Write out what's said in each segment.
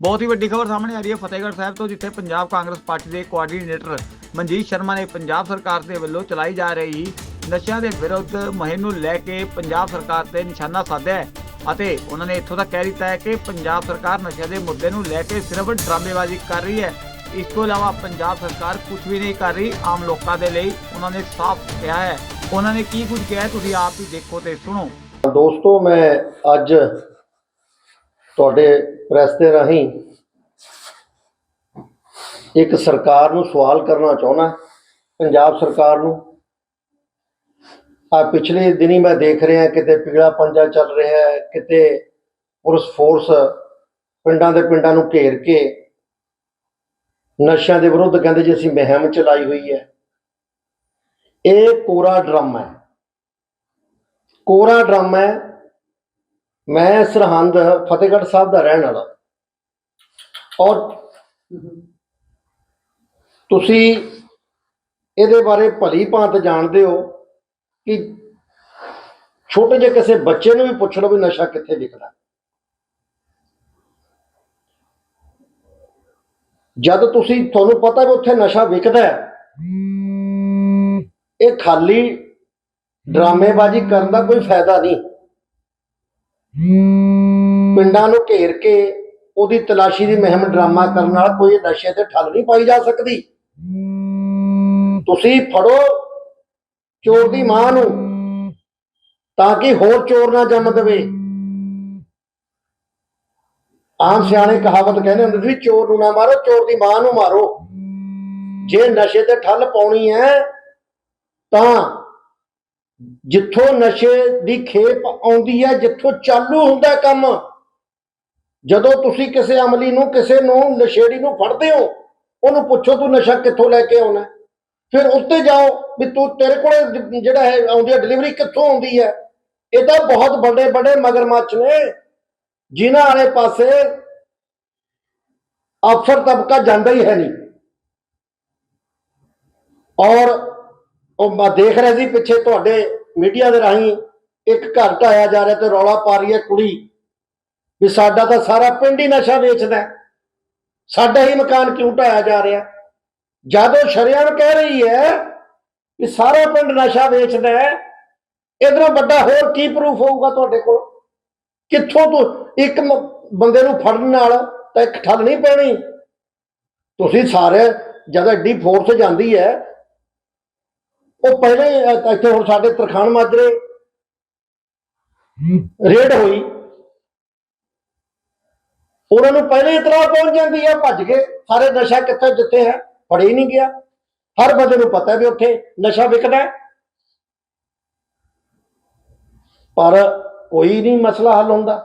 ਬਹੁਤ ਹੀ ਵੱਡੀ ਖਬਰ ਸਾਹਮਣੇ ਆ ਰਹੀ ਹੈ। ਫਤਿਹਗੜ੍ਹ ਸਾਹਿਬ ਤੋਂ ਜਿੱਥੇ ਪੰਜਾਬ ਕਾਂਗਰਸ ਪਾਰਟੀ ਦੇ ਕੋਆਰਡੀਨੇਟਰ ਮਨਜੀਤ ਸ਼ਰਮਾ ਨੇ ਪੰਜਾਬ ਸਰਕਾਰ ਦੇ ਵੱਲੋਂ ਚਲਾਈ ਜਾ ਰਹੀ ਨਸ਼ਿਆਂ ਦੇ ਵਿਰੁੱਧ ਮੁਹਿੰਮ ਨੂੰ ਲੈ ਕੇ ਪੰਜਾਬ ਸਰਕਾਰ ਤੇ ਨਿਸ਼ਾਨਾ ਸਾਧਿਆ ਹੈ ਅਤੇ ਉਹਨਾਂ ਨੇ ਇੱਥੋਂ ਤੱਕ ਕਹਿ ਦਿੱਤਾ ਹੈ ਕਿ ਪੰਜਾਬ ਸਰਕਾਰ ਨਸ਼ਿਆਂ ਦੇ ਮੁੱਦੇ ਨੂੰ ਲੈ ਕੇ ਸਿਰਫ ਡਰਾਮੇਬਾਜ਼ੀ ਕਰ ਰਹੀ ਹੈ। ਇਸ ਤੋਂ ਇਲਾਵਾ ਪੰਜਾਬ ਸਰਕਾਰ ਕੁਝ ਵੀ ਨਹੀਂ ਕਰ ਰਹੀ, ਆਮ ਲੋਕਾਂ ਦੇ ਲਈ ਉਹਨਾਂ ਨੇ ਸਾਫ਼ ਕਿਹਾ ਹੈ। ਉਹਨਾਂ ਨੇ ਕੀ ਕੁਝ ਕਿਹਾ ਤੁਸੀਂ ਆਪ ਹੀ ਦੇਖੋ ਤੇ ਸੁਣੋ। ਦੋਸਤੋ, ਮੈਂ ਅੱਜ ਤੁਹਾਡੇ ਪ੍ਰੈਸ ਦੇ ਰਾਹੀਂ ਇੱਕ ਸਰਕਾਰ ਨੂੰ ਸਵਾਲ ਕਰਨਾ ਚਾਹੁੰਦਾ ਪੰਜਾਬ ਸਰਕਾਰ ਨੂੰ। ਆ ਪਿਛਲੇ ਦਿਨੀ ਮੈਂ ਦੇਖ ਰਿਹਾ ਕਿਤੇ ਪਿਗੜਾ ਪੰਜਾ ਚੱਲ ਰਿਹਾ ਹੈ, ਕਿਤੇ ਪੁਲਿਸ ਫੋਰਸ ਪਿੰਡਾਂ ਦੇ ਪਿੰਡਾਂ ਨੂੰ ਘੇਰ ਕੇ ਨਸ਼ਿਆਂ ਦੇ ਵਿਰੁੱਧ ਕਹਿੰਦੇ ਜੀ ਅਸੀਂ ਮੁਹਿੰਮ ਚਲਾਈ ਹੋਈ ਹੈ। ਇਹ ਕੋਰਾ ਡਰਾਮਾ ਹੈ। ਕੋਰਾ ਡਰਾਮਾ ਹੈ ਮੈਂ ਸਰਹੰਦ ਫਤਿਹਗੜ੍ਹ ਸਾਹਿਬ ਦਾ ਰਹਿਣ ਵਾਲਾ। ਔਰ ਤੁਸੀਂ ਇਹਦੇ ਬਾਰੇ ਭਲੀ ਭਾਂਤ ਜਾਣਦੇ ਹੋ ਕਿ ਛੋਟੇ ਜਿਹੇ ਕਿਸੇ ਬੱਚੇ ਨੂੰ ਵੀ ਪੁੱਛ ਲਓ ਵੀ ਨਸ਼ਾ ਕਿੱਥੇ ਵਿਕਦਾ। ਜਦ ਤੁਸੀਂ ਤੁਹਾਨੂੰ ਪਤਾ ਵੀ ਉੱਥੇ ਨਸ਼ਾ ਵਿਕਦਾ ਹੈ, ਇਹ ਖਾਲੀ ਡਰਾਮੇਬਾਜ਼ੀ ਕਰਨ ਦਾ ਕੋਈ ਫਾਇਦਾ ਨਹੀਂ। ਪਿੰਡਾਂ ਨੂੰ ਘੇਰ ਕੇ ਉਹਦੀ ਤਲਾਸ਼ੀ ਦੀ ਮੁਹਿੰਮ ਡਰਾਮਾ ਕਰਨ ਨਾਲ ਕੋਈ ਨਸ਼ੇ ਤੇ ਠੱਲ ਨਹੀਂ ਪਾਈ ਜਾ ਸਕਦੀ। ਤੁਸੀਂ ਫੜੋ ਚੋਰ ਦੀ ਮਾਂ ਨੂੰ ਤਾਂ ਕਿ ਹੋਰ ਚੋਰ ਨਾ ਜੰਮ ਦੇਵੇ। ਆਮ ਸਿਆਣੇ ਕਹਾਵਤ ਕਹਿੰਦੇ ਹੁੰਦੇ ਸੀ, ਚੋਰ ਨੂੰ ਨਾ ਮਾਰੋ, ਚੋਰ ਦੀ ਮਾਂ ਨੂੰ ਮਾਰੋ। ਜੇ ਨਸ਼ੇ ਤੇ ਠੱਲ ਪਾਉਣੀ ਹੈ, ਤਾਂ ਜਿੱਥੋਂ ਨਸ਼ੇ ਦੀ ਖੇਪ ਆਉਂਦੀ ਹੈ, ਜਿੱਥੋਂ ਚਾਲੂ ਹੁੰਦਾ ਕੰਮ, ਜਦੋਂ ਤੁਸੀਂ ਕਿਸੇ ਅਮਲੀ ਨੂੰ, ਕਿਸੇ ਨੂੰ ਨਸ਼ੇੜੀ ਨੂੰ ਫੜਦੇ ਹੋ, ਉਹਨੂੰ ਪੁੱਛੋ ਤੂੰ ਨਸ਼ਾ ਕਿੱਥੋਂ ਲੈ ਕੇ ਆਉਣਾ ਫਿਰ ਉੱਤੇ ਜਾਓ ਵੀ ਤੂੰ ਤੇਰੇ ਕੋਲੇ ਜਿਹੜਾ ਹੈ, ਆਉਂਦੀ ਹੈ ਡਿਲੀਵਰੀ ਕਿੱਥੋਂ ਆਉਂਦੀ ਹੈ? ਇਹ ਤਾਂ ਬਹੁਤ ਵੱਡੇ ਵੱਡੇ ਮਗਰਮੱਛ ਨੇ, ਜਿਨ੍ਹਾਂ ਵਾਲੇ ਪਾਸੇ ਅਫਸਰ ਤਬਕਾ ਜਾਂਦਾ ਹੀ ਹੈ ਨਹੀਂ। ਔਰ ਉਹ ਮੈਂ ਦੇਖ ਰਿਹਾ ਸੀ ਪਿੱਛੇ ਤੁਹਾਡੇ ਮੀਡੀਆ ਦੇ ਰਾਹੀਂ ਇੱਕ ਘਰ ਢਾਇਆ ਜਾ ਰਿਹਾ ਤੇ ਰੌਲਾ ਪਾ ਰਹੀ ਹੈ ਕੁੜੀ ਵੀ ਸਾਡਾ ਤਾਂ ਸਾਰਾ ਪਿੰਡ ਹੀ ਨਸ਼ਾ ਵੇਚਦਾ ਸਾਡਾ ਹੀ ਮਕਾਨ ਕਿਉਂ ਢਾਇਆ ਜਾ ਰਿਹਾ? ਜਦੋਂ ਸ਼ਰਿਆਮ ਕਹਿ ਰਹੀ ਹੈ ਕਿ ਸਾਰਾ ਪਿੰਡ ਨਸ਼ਾ ਵੇਚਦਾ ਹੈ। ਇਧਰੋਂ ਵੱਡਾ ਹੋਰ ਕੀ ਪ੍ਰੂਫ ਹੋਊਗਾ ਤੁਹਾਡੇ ਕੋਲ? ਕਿੱਥੋਂ ਤੋਂ ਇੱਕ ਬੰਦੇ ਨੂੰ ਫੜਨ ਨਾਲ ਤਾਂ ਇੱਕ ਠੱਲ ਨਹੀਂ ਪੈਣੀ? ਤੁਸੀਂ ਸਾਰੇ ਜਦ ਐਡੀ ਫੋਰਸ ਜਾਂਦੀ ਹੈ ਉਹ ਪਹਿਲੇ ਇੱਥੇ ਹੁਣ ਸਾਡੇ ਤਰਖਾਣ ਮਾਜਰੇ ਰੇਡ ਹੋਈ। ਉਹਨਾਂ ਨੂੰ ਪਹਿਲੇ ਇਤਲਾਹ ਪਹੁੰਚ ਜਾਂਦੀ ਹੈ ਭੱਜ ਗਏ ਸਾਰੇ ਨਸ਼ਾ ਕਿੱਥੇ ਜਿੱਥੇ ਹੈ ਫੜੇ ਨਹੀਂ ਗਿਆ। ਹਰ ਬੰਦੇ ਨੂੰ ਪਤਾ ਵੀ ਉੱਥੇ ਨਸ਼ਾ ਵਿਕਦਾ ਹੈ। ਪਰ ਕੋਈ ਨਹੀਂ ਮਸਲਾ ਹੱਲ ਹੁੰਦਾ।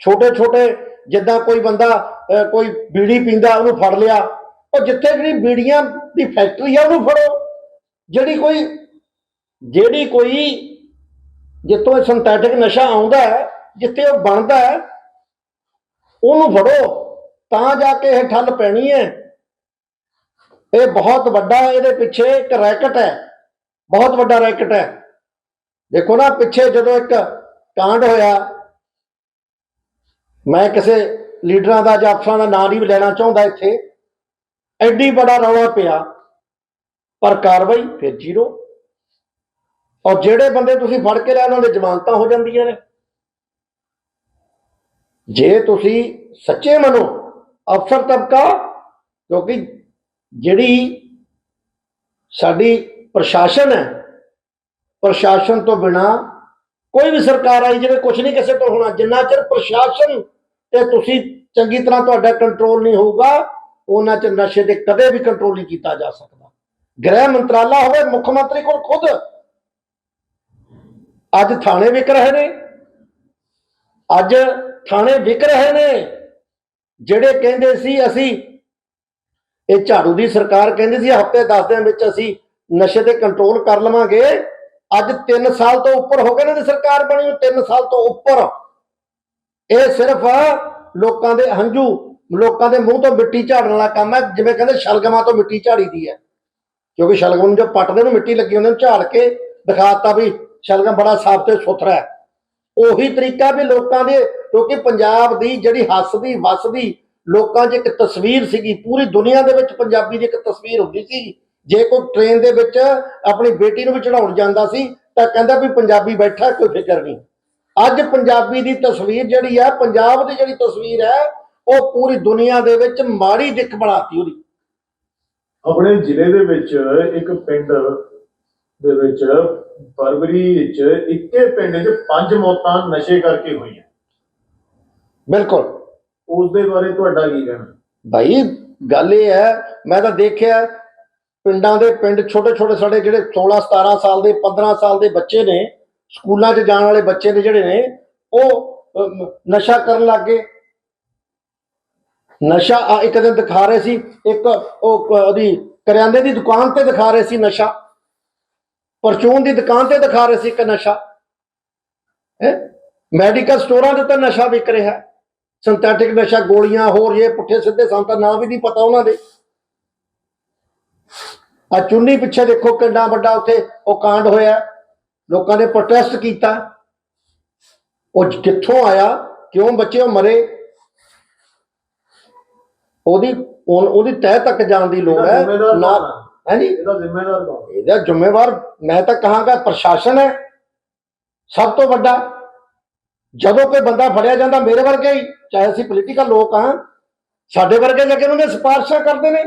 ਛੋਟੇ ਛੋਟੇ ਜਿੱਦਾਂ ਕੋਈ ਬੰਦਾ ਕੋਈ ਬੀੜੀ ਪੀਂਦਾ ਉਹਨੂੰ ਫੜ ਲਿਆ। ਉਹ ਜਿੱਥੇ ਜਿਹੜੀ ਬੀੜੀਆਂ ਦੀ ਫੈਕਟਰੀ ਹੈ ਉਹਨੂੰ ਫੜੋ। ਜਿਹੜੀ ਕੋਈ ਜਿਹੜੀ ਕੋਈ ਜਿੱਥੋਂ ਸਿੰਥੈਟਿਕ ਨਸ਼ਾ ਆਉਂਦਾ ਹੈ, ਜਿੱਥੇ ਉਹ ਬਣਦਾ ਹੈ, ਉਹਨੂੰ ਫੜੋ, ਤਾਂ ਜਾ ਕੇ ਇਹ ਠੱਲ ਪੈਣੀ ਹੈ। ਇਹ ਬਹੁਤ ਵੱਡਾ ਇਹਦੇ ਪਿੱਛੇ ਇੱਕ ਰੈਕਟ ਹੈ, ਬਹੁਤ ਵੱਡਾ ਰੈਕਟ ਹੈ। ਦੇਖੋ ਨਾ, ਪਿੱਛੇ ਜਦੋਂ ਇੱਕ ਕਾਂਡ ਹੋਇਆ, ਮੈਂ ਕਿਸੇ ਲੀਡਰਾਂ ਦਾ ਜਾਂ ਅਫਸਰਾਂ ਦਾ ਨਾਂ ਨਹੀਂ ਲੈਣਾ ਚਾਹੁੰਦਾ ਇੱਥੇ, ਐਡੀ ਬੜਾ ਰੌਲਾ ਪਿਆ। ਪਰ ਕਾਰਵਾਈ ਫਿਰ ਜ਼ੀਰੋ। ਔਰ ਜਿਹੜੇ ਬੰਦੇ ਤੁਸੀਂ ਫੜ ਕੇ ਲਿਆ ਉਹਨਾਂ ਦੇ ਜ਼ਮਾਨਤਾਂ ਹੋ ਜਾਂਦੀਆਂ ਨੇ। ਜੇ ਤੁਸੀਂ ਸੱਚੇ ਮੰਨੋ, ਅਫਸਰ ਤਬਕਾ, ਕਿਉਂਕਿ ਜਿਹੜੀ ਸਾਡੀ ਪ੍ਰਸ਼ਾਸਨ ਹੈ, ਪ੍ਰਸ਼ਾਸਨ ਤੋਂ ਬਿਨਾ ਕੋਈ ਵੀ ਸਰਕਾਰ ਆਈ ਜਿਵੇਂ ਕੁਝ ਨਹੀਂ ਕਿਸੇ ਤੋਂ ਹੋਣਾ। ਜਿੰਨਾ ਚਿਰ ਪ੍ਰਸ਼ਾਸਨ ਤੇ ਤੁਸੀਂ ਚੰਗੀ ਤਰ੍ਹਾਂ ਤੁਹਾਡਾ ਕੰਟਰੋਲ ਨਹੀਂ ਹੋਊਗਾ, ਉਹਨਾਂ ਚ ਨਸ਼ੇ ਤੇ ਕਦੇ ਵੀ ਕੰਟਰੋਲ ਨਹੀਂ ਕੀਤਾ ਜਾ ਸਕਦਾ। ਗ੍ਰਹਿ ਮੰਤਰਾਲਾ ਹੋਵੇ, ਮੁੱਖ ਮੰਤਰੀ ਕੋਲ ਖੁਦ। ਅੱਜ ਥਾਣੇ ਵਿਕ ਰਹੇ ਨੇ। ਅੱਜ ਥਾਣੇ ਵਿਕ ਰਹੇ ਨੇ। ਜਿਹੜੇ ਕਹਿੰਦੇ ਸੀ ਅਸੀਂ, ਇਹ ਝਾੜੂ ਦੀ ਸਰਕਾਰ ਕਹਿੰਦੀ ਸੀ, ਹਫ਼ਤੇ 10 ਦਿਨ ਵਿੱਚ ਅਸੀਂ ਨਸ਼ੇ ਤੇ ਕੰਟਰੋਲ ਕਰ ਲਵਾਂਗੇ। ਅੱਜ 3 ਸਾਲ ਤੋਂ ਉੱਪਰ ਹੋ ਗਏ ਨੇ ਤੇ ਸਰਕਾਰ ਬਣੀ 3 ਸਾਲ ਤੋਂ ਉੱਪਰ। ਇਹ ਸਿਰਫ ਲੋਕਾਂ ਦੇ ਹੰਝੂ, ਲੋਕਾਂ ਦੇ ਮੂੰਹ ਤੋਂ ਮਿੱਟੀ ਝਾੜਨ ਵਾਲਾ ਕੰਮ ਹੈ, ਜਿਵੇਂ ਕਹਿੰਦੇ ਸ਼ਲਗਮਾਂ ਤੋਂ ਮਿੱਟੀ ਝਾੜੀ ਦੀ ਹੈ। ਕਿਉਂਕਿ ਸ਼ਲਗਮ ਨੂੰ ਜੋ ਪੱਟਦੇ ਨੂੰ ਮਿੱਟੀ ਲੱਗੀ ਹੁੰਦੀ ਨੂੰ ਝਾੜ ਕੇ ਦਿਖਾਤਾ ਵੀ ਸ਼ਲਗਮ ਬੜਾ ਸਾਫ਼ ਤੇ ਸੁਥਰਾ ਹੈ। ਉਹੀ ਤਰੀਕਾ ਵੀ ਲੋਕਾਂ ਦੇ, ਕਿਉਂਕਿ ਪੰਜਾਬ ਦੀ ਜਿਹੜੀ ਹੱਸਦੀ, ਵਸਦੀ ਲੋਕਾਂ 'ਚ ਇੱਕ ਤਸਵੀਰ ਸੀਗੀ, ਪੂਰੀ ਦੁਨੀਆ ਦੇ ਵਿੱਚ ਪੰਜਾਬੀ ਦੀ ਇੱਕ ਤਸਵੀਰ ਹੁੰਦੀ ਸੀ। ਜੇ ਕੋਈ ਟ੍ਰੇਨ ਦੇ ਵਿੱਚ ਆਪਣੀ ਬੇਟੀ ਨੂੰ ਵੀ ਚੜਾਉਣ ਜਾਂਦਾ ਸੀ, ਤਾਂ ਕਹਿੰਦਾ ਵੀ ਪੰਜਾਬੀ ਬੈਠਾ, ਕੋਈ ਫਿਕਰ ਨਹੀਂ। ਅੱਜ ਪੰਜਾਬੀ ਦੀ ਤਸਵੀਰ ਜਿਹੜੀ ਆ ਪੰਜਾਬ ਦੀ ਜਿਹੜੀ ਤਸਵੀਰ ਹੈ, ਉਹ ਪੂਰੀ ਦੁਨੀਆ ਦੇ ਵਿੱਚ ਮਾੜੀ ਦਿੱਖ ਬਣਾਤੀ ਉਹਦੀ। ਆਪਣੇ ਜ਼ਿਲ੍ਹੇ ਦੇ ਵਿੱਚ ਇੱਕ ਪਿੰਡ ਦੇ ਵਿੱਚ ਫਰਵਰੀ ਵਿੱਚ ਇੱਕੇ ਪਿੰਡ 'ਚ ਪੰਜ ਮੌਤਾਂ ਨਸ਼ੇ ਕਰਕੇ ਹੋਈਆਂ। ਬਿਲਕੁਲ। ਉਸ ਦੇ ਬਾਰੇ ਤੁਹਾਡਾ ਕੀ ਕਹਿਣਾ? ਭਾਈ ਗੱਲ ਇਹ ਹੈ ਮੈਂ ਤਾਂ ਦੇਖਿਆ ਪਿੰਡਾਂ ਦੇ ਪਿੰਡ ਛੋਟੇ ਛੋਟੇ ਸਾਡੇ ਜਿਹੜੇ 16 17 ਸਾਲ ਦੇ 15 ਸਾਲ ਦੇ ਬੱਚੇ ਨੇ ਸਕੂਲਾਂ 'ਚ ਜਾਣ ਵਾਲੇ ਬੱਚੇ ਨੇ ਜਿਹੜੇ ਨੇ ਉਹ ਨਸ਼ਾ ਕਰਨ ਲੱਗ ਗਏ। ਨਸ਼ਾ ਆ ਇੱਕ ਦਿਨ ਦਿਖਾ ਰਹੇ ਸੀ, ਇੱਕ ਉਹ ਉਹਦੀ ਕਰਿਆਨੇ ਦੀ ਦੁਕਾਨ ਤੇ ਦਿਖਾ ਰਹੇ ਸੀ ਨਸ਼ਾ। ਪਰਚੂਨ ਦੀ ਦੁਕਾਨ ਤੇ ਦਿਖਾ ਰਹੇ ਸੀ ਇੱਕ ਨਸ਼ਾ। ਹੈ? ਮੈਡੀਕਲ ਸਟੋਰਾਂ ਦੇ ਉੱਤੇ ਨਸ਼ਾ ਵਿਕ ਰਿਹਾ ਸਿੰਥੈਟਿਕ ਨਸ਼ਾ, ਗੋਲੀਆਂ, ਹੋਰ ਇਹ ਪੁੱਠੇ ਸਿੱਧੇ ਸਾਨੂੰ ਤਾਂ ਨਾਂ ਵੀ ਨਹੀਂ ਪਤਾ ਉਹਨਾਂ ਦੇ। ਆ ਚੁੰਨੀ ਪਿੱਛੇ ਦੇਖੋ ਕਿੰਨਾ ਵੱਡਾ ਉੱਥੇ ਉਹ ਕਾਂਡ ਹੋਇਆ ਲੋਕਾਂ ਨੇ ਪ੍ਰੋਟੈਸਟ ਕੀਤਾ। ਉਹ ਕਿੱਥੋਂ ਆਇਆ, ਕਿਉਂ ਬੱਚੇ ਮਰੇ? ਉਹਦੀ ਉਹ- ਉਹਦੀ ਤਹਿ ਤੱਕ ਜਾਣ ਦੀ ਲੋੜ ਹੈ ਜ਼ਿੰਮੇਦਾਰ ਨਾ ਕੌਣ ਆ? ਹਾਂਜੀ ਇਹਦਾ ਜ਼ਿੰਮੇਦਾਰ ਕੌਣ ਇਹਦਾ ਜ਼ਿੰਮੇਵਾਰ ਮੈਂ ਤਾਂ ਕਹਾਂਗਾ ਪ੍ਰਸ਼ਾਸਨ ਹੈ ਸਭ ਤੋਂ ਵੱਡਾ। ਜਦੋਂ ਕੋਈ ਬੰਦਾ ਫੜਿਆ ਜਾਂਦਾ ਮੇਰੇ ਵਰਗੇ ਹੀ ਚਾਹੇ ਅਸੀਂ ਪੋਲੀਟੀਕਲ ਲੋਕ ਹਾਂ ਸਾਡੇ ਵਰਗੇ ਕੇ ਉਹਨਾਂ ਦੇ ਸਿਫਾਰਸ਼ਾਂ ਕਰਦੇ ਨੇ।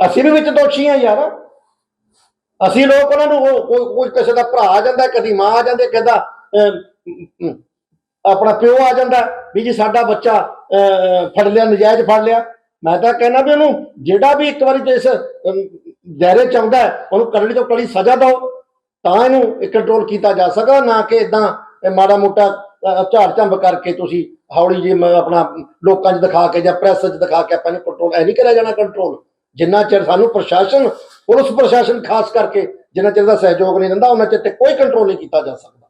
ਅਸੀਂ ਵੀ ਵਿੱਚ ਦੋਸ਼ੀ ਹਾਂ ਯਾਰ। ਅਸੀਂ ਲੋਕ ਉਹਨਾਂ ਨੂੰ ਉਹ- ਕੋਈ ਕੋਈ ਕਿਸੇ ਦਾ ਭਰਾ ਆ ਜਾਂਦਾ ਕਦੀ ਮਾਂ ਆ ਜਾਂਦੇ ਕਦਾ ਆਪਣਾ ਪਿਓ ਆ ਜਾਂਦਾ ਵੀ ਜੀ ਸਾਡਾ ਬੱਚਾ ਅਹ, ਫੜ ਲਿਆ ਨਜਾਇਜ਼ ਫੜ ਲਿਆ। ਮੈਂ ਤਾਂ ਕਹਿੰਦਾ ਵੀ ਉਹਨੂੰ ਜਿਹੜਾ ਵੀ ਇੱਕ ਵਾਰੀ ਤੇ ਇਸ ਦਾਇਰੇ ਚ ਆਉਂਦਾ ਉਹਨੂੰ ਕਰੜੀ ਤੋਂ ਕੜੀ ਸਜ਼ਾ ਦਿਓ, ਤਾਂ ਇਹਨੂੰ ਕੰਟਰੋਲ ਕੀਤਾ ਜਾ ਸਕਦਾ, ਨਾ ਕਿ ਇਦਾਂ ਮਾੜਾ ਮੋਟਾ ਝਾੜ ਝੰਬ ਕਰਕੇ ਤੁਸੀਂ ਹੌਲੀ ਜਿਹੀ ਆਪਣਾ ਲੋਕਾਂ 'ਚ ਦਿਖਾ ਕੇ ਜਾਂ ਪ੍ਰੈਸ 'ਚ ਦਿਖਾ ਕੇ ਆਪਾਂ ਨੂੰ ਕੰਟਰੋਲ ਐ ਨਹੀਂ ਕਰਿਆ ਜਾਣਾ ਕੰਟਰੋਲ ਜਿੰਨਾ ਚਿਰ ਸਾਨੂੰ ਪ੍ਰਸ਼ਾਸਨ, ਪੁਲਿਸ ਪ੍ਰਸ਼ਾਸਨ ਖਾਸ ਕਰਕੇ ਜਿੰਨਾ ਚਿਰ ਦਾ ਸਹਿਯੋਗ ਨਹੀਂ ਦਿੰਦਾ, ਉਹਨਾਂ ਚਿਰ ਤੇ ਕੋਈ ਕੰਟਰੋਲ ਨਹੀਂ ਕੀਤਾ ਜਾ ਸਕਦਾ।